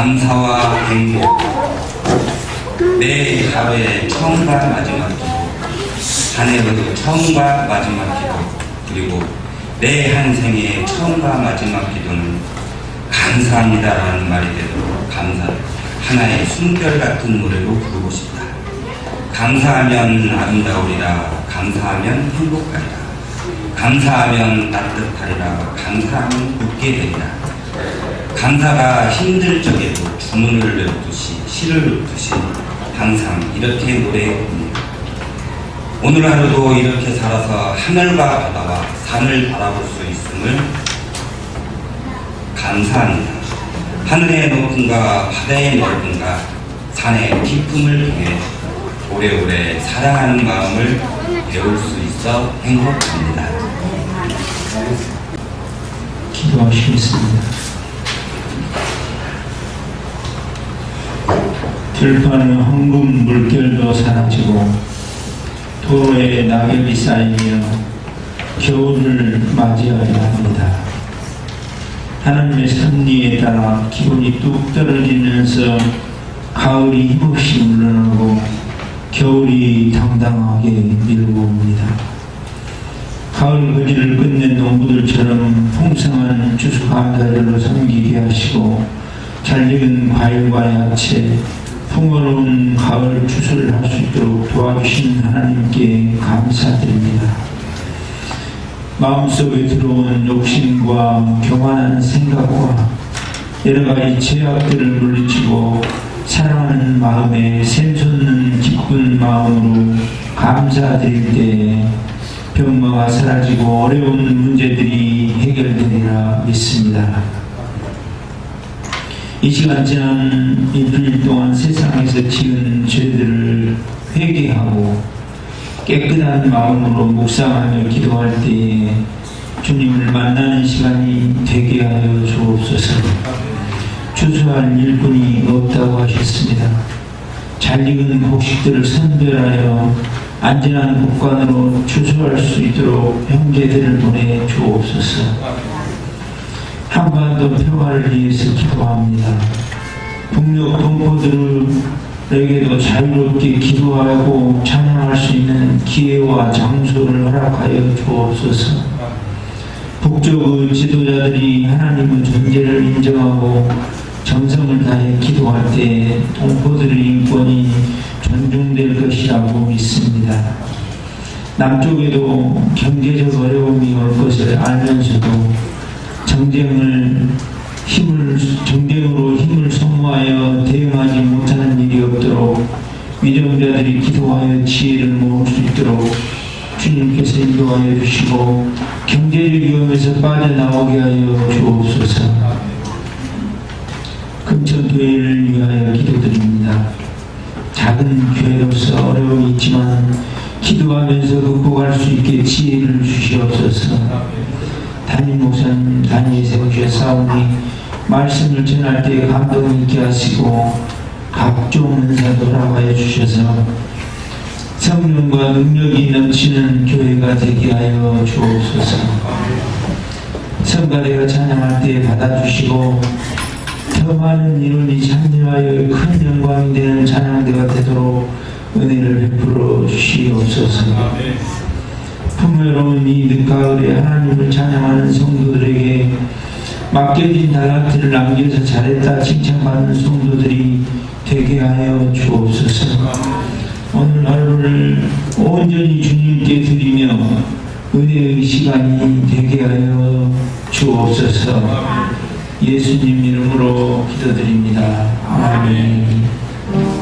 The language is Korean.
감사와 행복. 내 하루의 처음과 마지막 기도. 한 해에도 처음과 마지막 기도. 그리고 내 한 생의 처음과 마지막 기도는 감사합니다라는 말이 되도록 감사 하나의 숨결 같은 노래로 부르고 싶다. 감사하면 아름다우리라. 감사하면 행복하리라. 감사하면 따뜻하리라. 감사하면 웃게 되리라 감사가 힘들 적에도 주문을 외우듯이 시를 읊듯이 항상 이렇게 노래해봅니다 오늘 하루도 이렇게 살아서 하늘과 바다와 산을 바라볼 수 있음을 감사합니다 하늘의 높음과 바다의 넓음과 산의 깊음을 통해 오래오래 사랑하는 마음을 배울 수 있어 행복합니다. 기도하시겠습니다. 들판의 황금 물결도 사라지고 도로에 낙엽이 쌓이며 겨울을 맞이하려 합니다. 하나님의 섭리에 따라 기온이 뚝 떨어지면서 가을이 힘없이 물러나고 겨울이 당당하게 밀고 옵니다. 가을 거지를 끝낸 농부들처럼 풍성한 추수 감사절로 섬기게 하시고 잘 익은 과일과 야채, 풍요로운 가을 추수를 할 수 있도록 도와주신 하나님께 감사드립니다. 마음속에 들어온 욕심과 교만한 생각과 여러 가지 죄악들을 물리치고 사랑하는 마음에 샘솟는 기쁜 마음으로 감사드릴 때에 병마가 사라지고 어려운 문제들이 해결되리라 믿습니다. 이 시간 지난 일주일 동안 세상에서 지은 죄들을 회개하고 깨끗한 마음으로 묵상하며 기도할 때에 주님을 만나는 시간이 되게 하여 주옵소서. 추수할 일꾼이 없다고 하셨습니다. 잘 익은 곡식들을 선별하여 안전한 곳간으로 추수할 수 있도록 형제들을 보내 주옵소서. 한반도 평화를 위해서 기도합니다. 북녘 동포들에게도 자유롭게 기도하고 찬양할 수 있는 기회와 장소를 허락하여 주옵소서. 북쪽의 지도자들이 하나님의 존재를 인정하고 정성을 다해 기도할 때 동포들의 인권이 존중될 것이라고 믿습니다. 남쪽에도 경제적 어려움이 올 것을 알면서도 정쟁을 힘을 정쟁으로 힘을 소모하여 대응하지 못하는 일이 없도록 위정자들이 기도하여 지혜를 모을 수 있도록 주님께서 인도하여 주시고 경제적 위험에서 빠져나오게 하여 주옵소서. 금천교회를 위하여 기도드립니다. 작은 교회로서 어려움이 있지만 기도하면서 극복할 수 있게 지혜를 주시옵소서. 담임 목사님 단위에 세우셨사오니 말씀을 전할 때 감동 있게 하시고 각종 은사도 허락하여 주셔서 성령과 능력이 넘치는 교회가 되게 하여 주옵소서. 성가대가 찬양할 때 받아주시고 더 많은 인원이 참여하여 큰 영광이 되는 찬양대가 되도록 은혜를 베풀어 주시옵소서. 풍요로운 이 늦가을에 하나님을 찬양하는 성도들에게 맡겨진 달란트를 남겨서 잘했다 칭찬받는 성도들이 되게 하여 주옵소서. 오늘 하루를 온전히 주님께 드리며 은혜의 시간이 되게 하여 주옵소서. 예수님 이름으로 기도드립니다. 아멘.